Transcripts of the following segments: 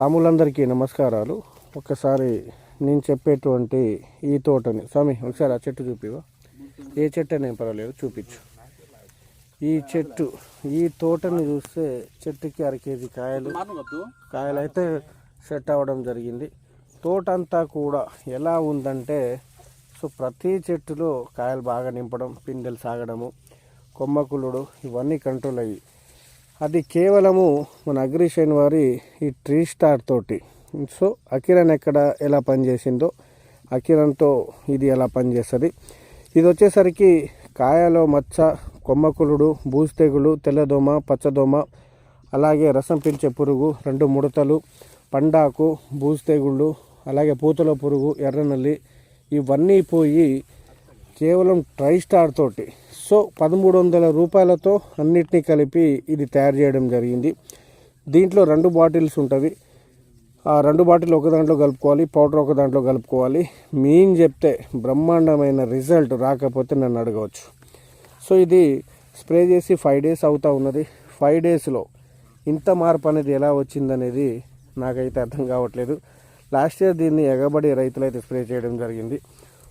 రాములందరికీ నమస్కారాలు. ఒకసారి నేను చెప్పేటువంటి ఈ తోటని స్వామి ఒకసారి ఆ చెట్టు చూపివా ఏ చెట్టు అనేది పర్వాలేదు చూపించు. ఈ చెట్టు ఈ తోటని చూస్తే చెట్టుకి అర కేజీ కాయలు కాయలు అయితే సెట్ అవ్వడం జరిగింది. తోట అంతా కూడా ఎలా ఉందంటే సో ప్రతి చెట్టులో కాయలు బాగా నింపడం పిందెలు సాగడము కొమ్మకులుడు ఇవన్నీ కంట్రోల్ అయ్యి అది కేవలము మన అగ్రిషన్ వారి ఈ ట్రీ స్టార్ తోటి. సో అకిరణ్ ఎక్కడ ఎలా పనిచేసిందో అకిరణ్తో ఇది ఎలా పనిచేస్తుంది? ఇది వచ్చేసరికి కాయలో మచ్చ కొమ్మకులుడు బూజు తెగులు తెల్లదోమ పచ్చదోమ అలాగే రసం పీల్చే పురుగు రెండు ముడతలు పండాకు బూజు తెగుళ్ళు అలాగే పూతల పురుగు ఎర్రనల్లి ఇవన్నీ పోయి కేవలం ట్రై స్టార్ తోటి. సో పదమూడు వందల రూపాయలతో అన్నిటినీ కలిపి ఇది తయారు చేయడం జరిగింది. దీంట్లో రెండు బాటిల్స్ ఉంటుంది ఆ రెండు బాటిల్ ఒక దాంట్లో కలుపుకోవాలి పౌడర్ ఒక దాంట్లో కలుపుకోవాలి. మీన్ చెప్తే బ్రహ్మాండమైన రిజల్ట్ రాకపోతే నన్ను అడగవచ్చు. సో ఇది స్ప్రే చేసి ఫైవ్ డేస్ అవుతూ ఉన్నది. ఫైవ్ డేస్లో ఇంత మార్పు అనేది ఎలా వచ్చిందనేది నాకైతే అర్థం కావట్లేదు. లాస్ట్ ఇయర్ దీన్ని ఎగబడి రైతులైతే స్ప్రే చేయడం జరిగింది.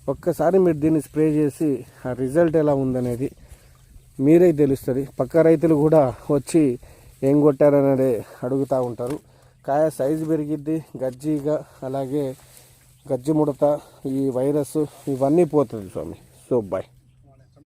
ఒక్కసారి మీరు దీన్ని స్ప్రే చేసి ఆ రిజల్ట్ ఎలా ఉందనేది మీరే తెలుస్తుంది. పక్క రైతులు కూడా వచ్చి ఏం కొట్టారనేది అడుగుతూ ఉంటారు. కాయ సైజు పెరిగిద్ది గజ్జిగా అలాగే గజ్జి ముడత ఈ వైరస్ ఇవన్నీ పోతుంది స్వామి. So bye